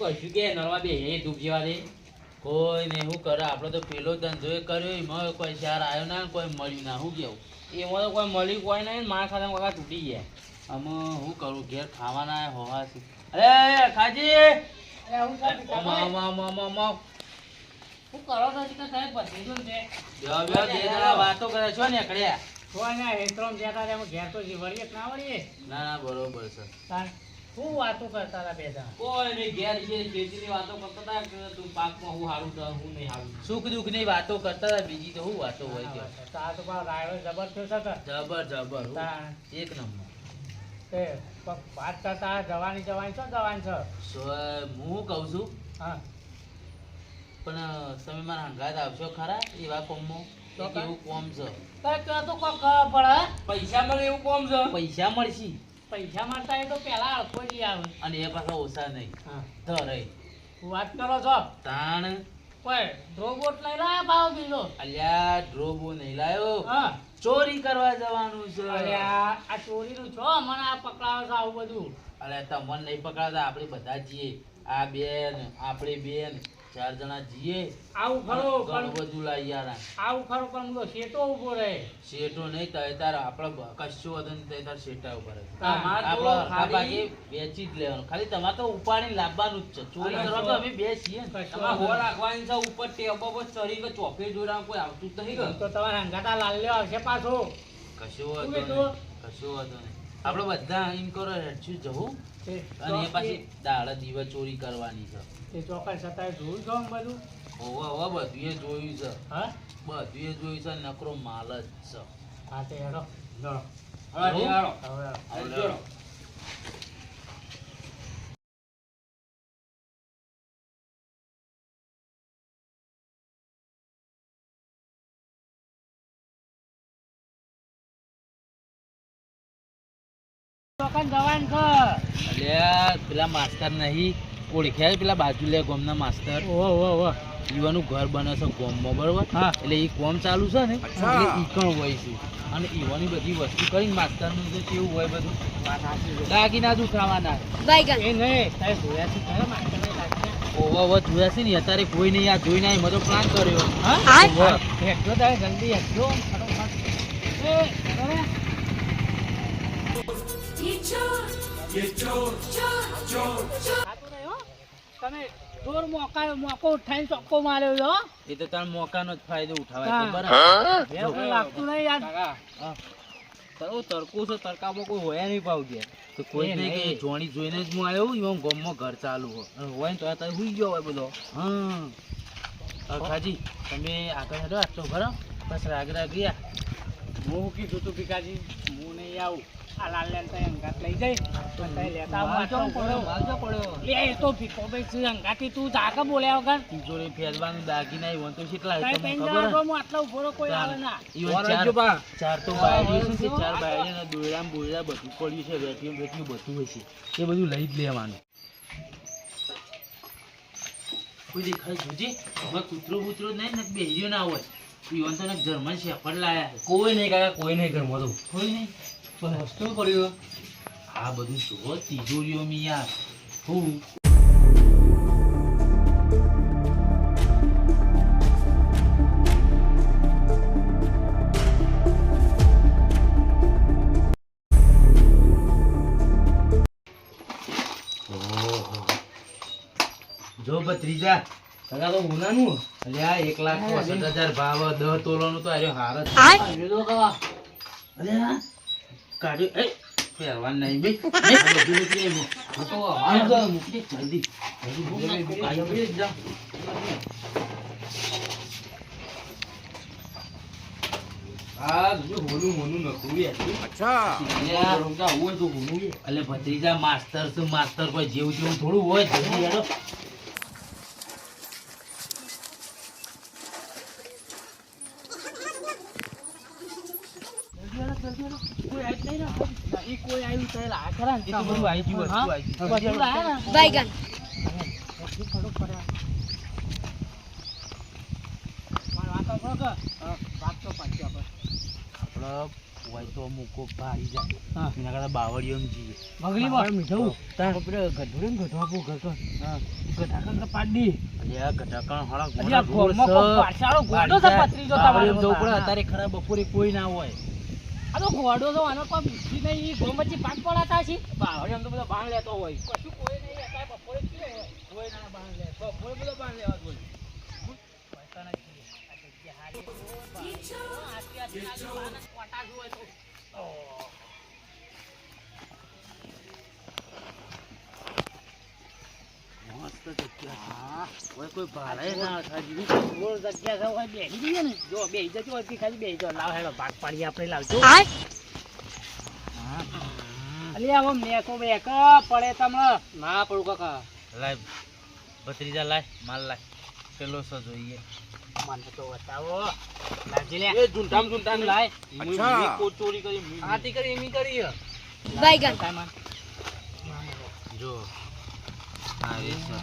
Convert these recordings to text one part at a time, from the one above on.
કશું કે નરવા બે એ દુઃખ જેવા દે કોઈ ને શું કરે? આપણે તો પેલો ધંધો કર્યો એમાં કોઈ ચાર આવ્યો ના કોઈ મળ્યું ના શું કેવું? એમાં તો કોઈ મળ્યું કોઈ નહીં મારા ખાતા કાકા તૂટી ગયા. આમાં શું કરું? ઘેર ખાવાના હોવા છે. અરે ખાજી. શું કરો તો સાહેબ છે? વાતો કરે છો ને એકડ્યા કોઈ ના હેતરોમ જતા એમાં ઘેર તો વળીએ ના વળીએ? ના ના બરોબર છે. શું વાતો કરતા હતા બેઠા કોઈ નહીં ઘેર જે ખેતીની વાતો કરતા હતા કે તું પાકમાં હું હારું તો હું નહીં હારું સુખ દુઃખની વાતો કરતા હતા બીજી તો શું વાતો હોય કે? તાર તો પણ રાયો જબર થયો હતા. જબર જબર. એક નંબર. તે વાત કરતા જવાની જવાની છો જવાની છો? હું કહું છું. હા. પણ તમે મારા હંગાત આવશો ખરા એવા કોમમાં? તો એવું કોમ છે. તો કોક ખબર પડે પૈસા મળે એવું કોમ છે? પૈસા મળશે. પૈસા મારતા એ તો પેલા અડખો જ આવે. અને એ પાછા ઓછા નહીં. તો રહી. વાત કરો છો? તાણ. કોઈ ડ્રોબોટ લઈ લાયા ભાવ બીજો અલ્યા ડ્રોબો નહીં લાયો. હા. ચોરી કરવા જવાનું છે. અલ્યા આ ચોરીનું છો મને આ પકડાવો છો આવું બધું? અલ્યા તમને નહીં પકડાતા આપણે બધા જઈએ આ બેન આપણી બેન. ચાર જણા જઈએ. આવું ખરો પણ બધું લાવી યાર. આવું ખરું પણ હું તો શેઠો ઊભો રહે. શેટો નહીં તો તાર આપણો કશું હતું નહીં તાર શેટા ઊભો જ. આપણો ભાગે વેચી જ લેવાનું. ખાલી તમારે તો ઉપાડી લાવવાનું જ છે. ચોરી કરવા તો અમે બે છીએ તમારે વાંધો રાખવાની છે ઉપર ટેબો પર ચડી કે ચોફે જોડા કોઈ આવતું જ નહીં કે તો તમારે હંગાતા લાલ્યો આવશે પાછો. કશું વાંધો? નહીં કશું વાંધો નહીં. આપણે બધા એમ કરો હેડશું જવું. અને એ પાછી દાડા દીવા ચોરી કરવાની છે. તે ચોકાઈ સતાય જોયું છો બધું? હોવા હોવા બધું એ જોયું છે. હા? બધું એ જોયું છે નકરો માલ જ છે. હા તે હેડો હેડો. હવે હેડો. ચોકન જવાન છે. અલ્યા પેલા માસ્તર નહીં ઓળખ્યા પેલા બાજુ લે ગામના માસ્તર? ઓહો ઓહો ઈવાનું ઘર બને છે ગામમાં બરોબર? એટલે એ કોમ ચાલુ છે ને? એટલે ઈ હોય છે. અને ઈવાની બધી વસ્તુ કરીને માસ્તરનું જે કેવું હોય બધું? એ નહીં તારે જોયા છે ખરા ઓવા ઓવા જોયા છે ને? અત્યારે કોઈ નહીં આ જોઈ ના મતો તો પ્લાન કર્યો. હા? ઓવા. હેઠો તારે જલ્દી હેઠો. ફટોફટ. તમે ચોર મોકા મોકો ઉઠાઈને ચોક્કો માર્યો છે, હો. એ તો તાર મોકાનો જ ફાયદો ઉઠાવાય. ખબર હે? લાગતું નહીં યાર. હા. તારો તડકો છે તડકામાં કોઈ હોય નહીં પાવ ગયા તો કોઈ નહીં કે જોણી જોઈને જ હું આવ્યો એમાં ગામમાં ઘર ચાલુ હોય. હોય ને તો આ તારે હુઈ ગયો હોય બધો. હા અરખાજી તમે આગળ હેડો આટલો ખરો બસ રાગ રાગ ગયા હું કીધું તું ભીખાજી હું નહીં આવું. આ લાલ્યાને તઈ અંગાત લઈ જઈ. તઈ લેતા આવું પડ્યો. માલજો પડ્યો લે એ તો ભીખો ભાઈ છે અંગાથી તું જાકે બોલ્યા વગર. તિજોરી ફેરવાનું દાગીના ઈવન તો કેટલા તઈ ખબર? હું આટલા ઊભો કોઈ આવે ના. ઈવન ચાર ચાર તો બાયડીઓ છે? ચાર બાયડીઓ ને દોયડા ને બધું પડ્યું છે વેઠિયું વેઠિયું બધું હોય છે. એ બધું લઈ જ લેવાનું. કોઈ દેખાય જોજે? હવે કૂતરો બૂતરો નહીં ને બેહર્યો ના હોય. ઈવન તો ને જર્મન શેફર્ડ લાયા કોઈ નહીં કાકા કોઈ નહીં ઘરમાં તો. કોઈ નહીં? પણ વસ્તુ પડ્યો આ બધું જુઓ તિજોરીઓ મી યાર. હું. જો ભત્રીજા કાકા તો હોનાનું આ એક લાખ ચોસઠ હજાર ભાવ દહ તોલાનું તો આર્યો હાર જ. એ પહેરવાનું નહીં બી એ, બધું મૂકી દે, આ તો હાલ તો મૂકી જલ્દી. જલ્દી મૂક ને. આઈ ગયો એકદમ. આ જો હોનું હોનું નખરું યાર. અલ્યા, અલે ભત્રીજા માસ્તર માસ્તર કોઈ જેવું જેવું થોડું હોય જલ્દી હેડો. ઈ કોઈ આવ્યું તો એ લાયા ખરા ને, એ તો બધું આઈ ગયું, હા? બધું આઈ ગયું. બધું લાયા ને? Baigan. બધું ખરું પડ્યા. મારી વાત સાંભળો કે? હા, વાત તો પાછી આપણે. આપણા મૂકો ભાઈ જાય એના કરતા બાવળીઓ જીએ મગલી બોલ મીઠું તાર પેલો ગધો ને ગધો આપું ગધો ગધા કંકા પાડી અલે ગઢાકણ અત્યારે ખરા બપોરે કોઈ ના હોય આ તો ઘોડો તો આનો કોઈ બીજી નહીં ઈ ગોમતી પાક પડાતા છે. બાવળી આમ તો બધો બાણ લેતો હોય. કશું કોઈ નહીં અત્યારે બપોરે જ હોય કોઈ ના બાણ લે બપોરે બધો બાણ લેવા જ હોય પૈસા નથી આ જગ્યા હારી કોટા હોય તો. મસ્ત જગ્યા છે. કોઈ ભાડે ના ખાજી ગોળ જગ્યા છે હોય બેસી જઈએ ને જો બેસી જજો હોય ખાલી બેસી જાઓ લાવ હેડો ભાગ પાડી આપણે લાવજો અલી આવો મેકો બેકો પડે તમને ના પડું કાકા લાય ભત્રીજા લાય માલ લાય પેલો સો જોઈએ મને તો બતાવો લાવજે લે એ ઝુંટામ ઝુંટામ લાય અચ્છા ચોરી કરી આતી કરી એમી કરી. Baigan. જો આ પૈસા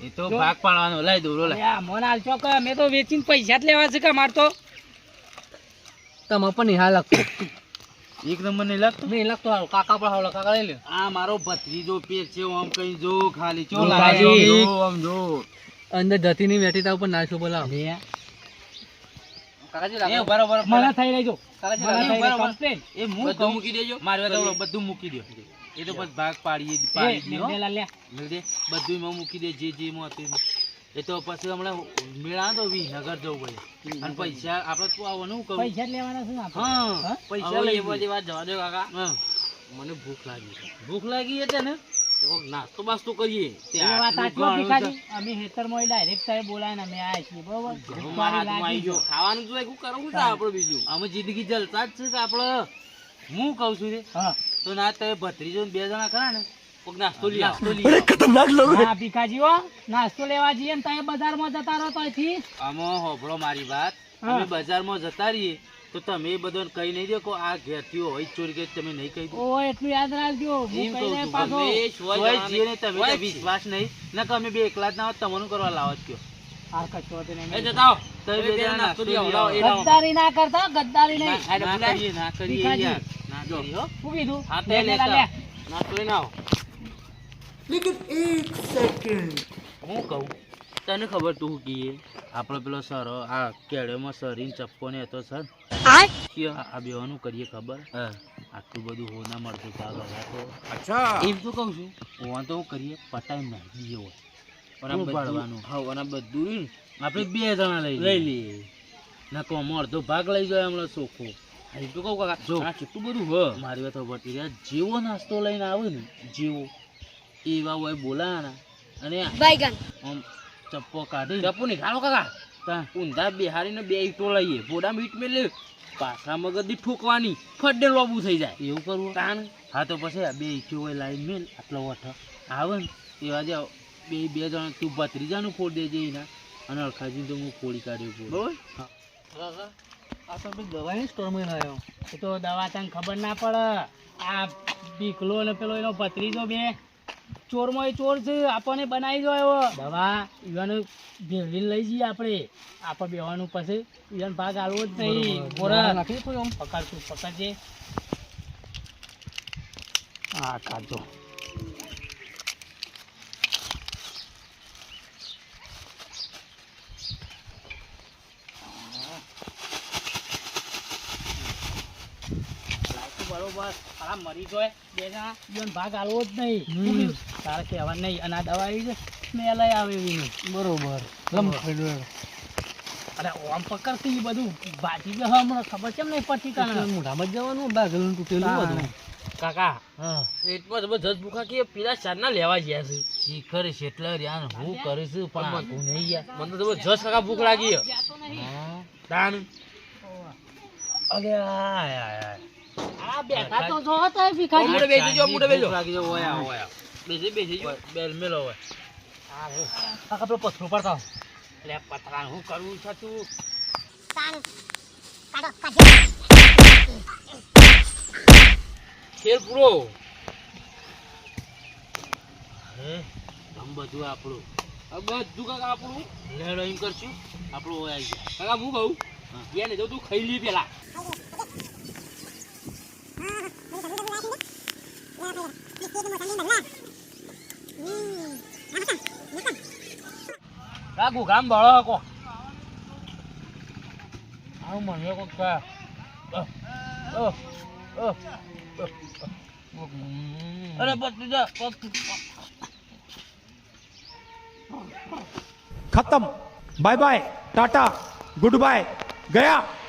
એ તો ભાગ પાડવાનો. લઈ દોરો લઈ આ મોનાલ ચોક મેં તો વેચીને પૈસા જ લેવા છે કે માર તો? તમે પણ નિહાળ લાગતો. એક નંબર નહીં લાગતો? નહીં લાગતો હાલ. કાકા પણ હાલ કાકા લઈ લે. આ મારો ભત્રીજો પેટ છે આમ કઈ જો ખાલી ચો જો લાગે જો આમ જો. અંદર જતી નહીં બેઠી તા ઉપર નાખ્યો બોલા લે, કાકાજી એ બરોબર મને થઈ લેજો. એ હું બધું કહું મૂકી દેજો. મારે બધું. મૂકી દો એ તો બસ ભાગ પાડીએ પાડી. બધું મૂકી દે જે જે માં. એ તો પછી હમણાં મેળા તો વિનગર જવું પડે. અને પૈસા આપણે તું આવવાનું કહું. પૈસા લેવાના છે હા? પૈસા લઈ બધી વાત જવા દો કાકા. મને ભૂખ લાગી ભૂખ લાગી એટલે ને? નાસ્તો બાસ્તો કરીએ. અમે હેતરમાં ડાયરેક્ટ સાહેબ બોલાવીને અમે આયા છીએ, બરોબર? ખાવાનું જોઈએ શું કરવું છે આપણે બીજું? અમે જિંદગી જલતા જ છે આપણે હું કહું છું તો ના તમે ભત્રીજો ને બે જણા ખરા ને? કોક નાસ્તો લઈ આવો. નાસ્તો લઈ હા, ભીખાજી હો, નાસ્તો લેવા જઈએ ને તમે બજારમાં જતા રહો તો અહીંથી. આમાં હોભળો મારી વાત. અમે બજારમાં જતા રહીએ તો તમે એ બધો કહી નહીં દો કે આ ઘેરથી હોય ચોરી કરી તમે નહીં કહી દો ઓય, એટલું યાદ રાખજો હું કહીને પાછો ગમે સોય સોય જણાને- જીએ ને તમે તો. વિશ્વાસ નહીં ના કે અમે બે એકલા જ ના હોત તમને કરવા લાવો જ કયો હા, કશો વાંધો નહીં. એ જતા આવો. તમે તમે બે બે જણા નાસ્તો નાસ્તો લઈ આવો, લઈ લાવો, આવો. એ લાવો. ગદ્દારી ના કરતા ગદ્દારી નહીં ના ના કરીએ ના કરીએ. યાર ના કરીએ હો કીધું હા, તે લે, લે, લેતા લે. નાસ્તો એક સેકન્ડ હું કહું? તને ખબર તું કીએ? આપણો પેલો સર આ કેળેમાં સરીન ચપ્પો ને હતો સર. આ આ બેવાનું કરીએ ખબર? આટલું બધું હોના મળતું ચાલ તો એમ તો કહું છું. હોવા તો કરીએ પટાઈ નાખી દઈએ હોય. આ બધું- પાડવાનું? હા, અને બધું આપણે બે જણા લઈ લઈ લઈએ. ના કોમ અડધો ભાગ લઈ જાય હમણાં ચોખ્ખો. હા, એમ તો કહું કાકા જો. આ કેટલું બધું હ. મારી વાત પડતી રહ્યા જેવો નાસ્તો લઈને આવે ને જેવો. એવા હોય બોલાના અને Baigan. આમ ચપ્પો કાઢી ચપ્પુ નીકાળો કાકા. તા ઊંધા બેહારીને બે ઈટો લઈએ. બોડા મીટ મેલે. પાછા મગજથી ઠોકવાની. ફડે લોબુ થઈ જાય. એવું કરવું? કાન હા તો પછી આ બે ઈટો હોય લાઈન મેલ. આટલો વઠ. આવે ને. એવા જે બે બે જણ તું ભત્રીજાનું ફોડ દેજે એના. અને અળખાજી તો હું ફોડી કાઢ્યો બરોબર હા. આ તો દવાની સ્ટોરમાં આવ્યો એ તો દવા તને ખબર ના પડે. આ બીકલો ને પેલો એનો ભત્રીજો બે. ચોરમાં ચોર છે આપણને બનાવી દો એવો. દવા ઈવાનો ભેળવીને લઈ જઈએ આપણે. આપણે બેવાનું પછી ઈવાન ભાગ આવવો જ નહીં. બોરા નાખી કોઈ આમ? પકડશું પકડજે. હા કાઢો બરોબર તારા મરી જાય બે જણા. ભાગ આલવો જ નહીં. તારે કહેવા નહીં. અને આ દવા આવી છે. મેં આવે એવી. બરોબર. અરે ઓમ પકડતી બધું. ભાજી ગયો હમણાં ખબર કેમ નહીં પડતી તને મોઢામાં જવાનું બાગલું તૂટેલું બધું. કાકા હા. પેટમાં જજ ભૂખા કે પેલા ચારના લેવા ગયા છે. શીખર છે એટલે યાર હું કરીશું પણ આ નહીં યાર. મને તો જબરજસ્ત કાકા ભૂખ લાગી હા. તાણ અરે આય. આ બેઠા તો જો તો ઓમ ભીખાજી બેસી જાઓ, મોઢે બેસી જાઓ. ભૂખ લાગી જાય, ઓય આવ, ઓય આવ. બેસી બેસી જો બેલ મેલો હોય. હા રે પથરો પડતા એટલે પથરા હું કરવું છે તું? ખેલ પૂરો. હવે આમ બધું આપણું. બધું કાકા આપણું. લેડો એમ કરશું. આપણું હોય આવી જાય કાકા હું કહું? એને જો તું ખાઈ લી પેલા. કાકુ કામ બળો હકો આવું મને કોક કા અરે પત્તી જા ખતમ bye bye tata goodbye ગયા